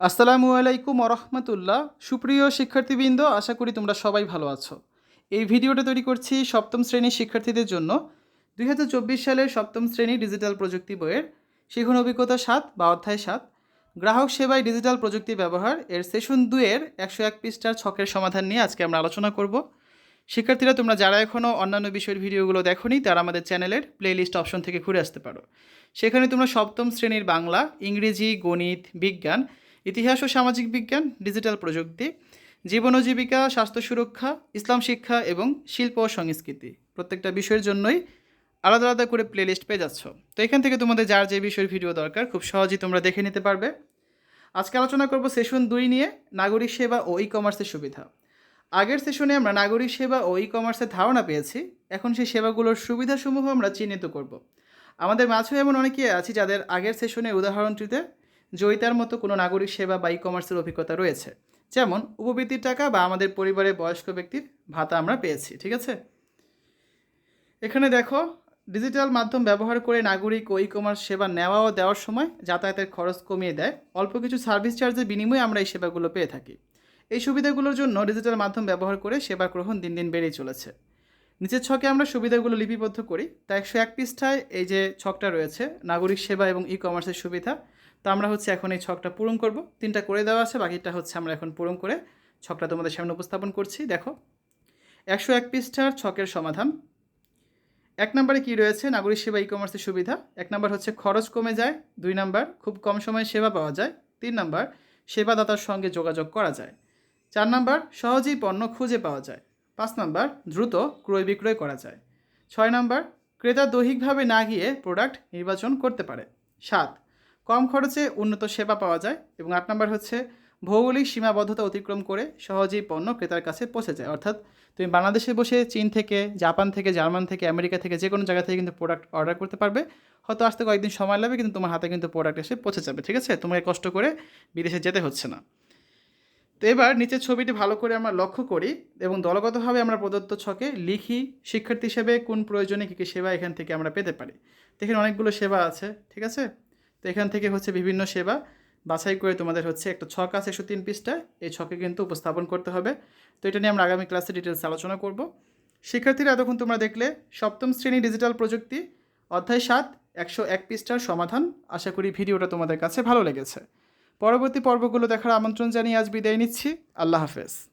আসসালামু আলাইকুম রহমতুল্লাহ সুপ্রিয় শিক্ষার্থীবৃন্দ, আশা করি তোমরা সবাই ভালো আছো। এই ভিডিওটা তৈরি করছি সপ্তম শ্রেণির শিক্ষার্থীদের জন্য। দুই হাজার চব্বিশ সালের সপ্তম শ্রেণি ডিজিটাল প্রযুক্তি বইয়ের শিখন অভিজ্ঞতা সাত বা অধ্যায় সাত। গ্রাহক সেবায় ডিজিটাল প্রযুক্তি ব্যবহার এর সেশন দুয়ের একশো এক পৃষ্ঠার ছকের সমাধান নিয়ে আজকে আমরা আলোচনা করব। শিক্ষার্থীরা, তোমরা যারা এখনও অন্যান্য বিষয়ের ভিডিওগুলো দেখোনি, তারা আমাদের চ্যানেলের প্লেলিস্ট অপশন থেকে ঘুরে আসতে পারো। সেখানে তোমরা সপ্তম শ্রেণির বাংলা, ইংরেজি, গণিত, বিজ্ঞান ইতিহাস ও সামাজিক বিজ্ঞান ডিজিটাল প্রযুক্তি জীবন ও জীবিকা স্বাস্থ্য সুরক্ষা, ইসলাম শিক্ষা এবং শিল্প ও সংস্কৃতি। প্রত্যেকটা বিষয়ের জন্যই আলাদা আলাদা করে প্লেলিস্ট পেয়ে যাচ্ছ। তো এখান থেকে তোমাদের যার যে বিষয়ের ভিডিও দরকার, খুব সহজেই তোমরা দেখে নিতে পারবে। আজকে আলোচনা করব সেশন দুই নিয়ে, নাগরিক সেবা ও ই কমার্সের সুবিধা। আগের সেশনে আমরা নাগরিক সেবা ও ই কমার্সের ধারণা পেয়েছি। এখন সেই সেবাগুলোর সুবিধাসমূহ আমরা চিহ্নিত করব। আমাদের মাঝেও এমন অনেকেই আছে যাদের আগের সেশনের উদাহরণটিতে জয়িতার মতো কোনো নাগরিক সেবা বা ই কমার্সের অভিজ্ঞতা রয়েছে। যেমন, উপবৃত্তির টাকা বা আমাদের পরিবারের বয়স্ক ব্যক্তির ভাতা আমরা পেয়েছি, ঠিক আছে? এখানে দেখো, ডিজিটাল মাধ্যম ব্যবহার করে নাগরিক ও ই কমার্স সেবা নেওয়া ও দেওয়ার সময় যাতায়াতের খরচ কমিয়ে দেয়। অল্প কিছু সার্ভিস চার্জের বিনিময়ে আমরা এই সেবাগুলো পেয়ে থাকি। এই সুবিধাগুলোর জন্য ডিজিটাল মাধ্যম ব্যবহার করে সেবা গ্রহণ দিন দিন বেড়েই চলেছে। নিচের ছকে আমরা সুবিধাগুলো লিপিবদ্ধ করি। তা একশো এক পৃষ্ঠায় এই যে ছকটা রয়েছে, নাগরিক সেবা এবং ই কমার্সের সুবিধা। তো আমরা হচ্ছে এখন এই ছকটা পূরণ করব। তিনটা করে দেওয়া আছে, বাকিটা হচ্ছে আমরা এখন পূরণ করে ছকটা তোমাদের সামনে উপস্থাপন করছি। দেখো, একশো এক পৃষ্ঠার ছকের সমাধান। এক নম্বরে কী রয়েছে? নাগরিক সেবা ই কমার্সের সুবিধা। এক নম্বর হচ্ছে খরচ কমে যায়। দুই নম্বর, খুব কম সময়ে সেবা পাওয়া যায়। তিন নম্বর, সেবাদাতার সঙ্গে যোগাযোগ করা যায়। চার নম্বর, সহজেই পণ্য খুঁজে পাওয়া যায়। পাঁচ নম্বর, দ্রুত ক্রয় বিক্রয় করা যায়। ছয় নম্বর, ক্রেতা দৈহিকভাবে না গিয়ে প্রোডাক্ট নির্বাচন করতে পারে। সাত কম খরচে উন্নত সেবা পাওয়া যায় এবং আট নম্বর হচ্ছে, ভৌগোলিক সীমাবদ্ধতা অতিক্রম করে সহজেই পণ্য ক্রেতার কাছে পৌঁছে যায়। অর্থাৎ তুমি বাংলাদেশে বসে চীন থেকে, জাপান থেকে, জার্মান থেকে, আমেরিকা থেকে যে কোনো জায়গা থেকে কিন্তু প্রোডাক্ট অর্ডার করতে পারবে। হয়তো আসতে কয়েকদিন সময় লাগবে কিন্তু তোমার হাতে কিন্তু প্রোডাক্ট এসে পৌঁছে যাবে, ঠিক আছে? তোমাকে কষ্ট করে বিদেশে যেতে হচ্ছে না। তো এবার নিচের ছবিটি ভালো করে আমরা লক্ষ্য করি এবং দলগতভাবে আমরা প্রদত্ত ছকে লিখি শিক্ষার্থী হিসেবে কোন প্রয়োজনে কী কী সেবা এখান থেকে আমরা পেতে পারি। দেখেন অনেকগুলো সেবা আছে, ঠিক আছে? তো এখান থেকে হচ্ছে বিভিন্ন সেবা বাছাই করে তোমাদের হচ্ছে একটা ছক আছে একশো তিন পৃষ্ঠায় এই ছকে কিন্তু উপস্থাপন করতে হবে। তো এটা নিয়ে আমরা আগামী ক্লাসে ডিটেলস আলোচনা করব। শিক্ষার্থীরা এতক্ষণ তোমরা দেখলে সপ্তম শ্রেণি ডিজিটাল প্রযুক্তি অধ্যায় সাত, একশো এক পৃষ্ঠার সমাধান। আশা করি ভিডিওটা তোমাদের কাছে ভালো লেগেছে। পরবর্তী পর্বগুলো দেখার আমন্ত্রণ জানিয়ে আজ বিদায় নিচ্ছি। আল্লাহ হাফেজ।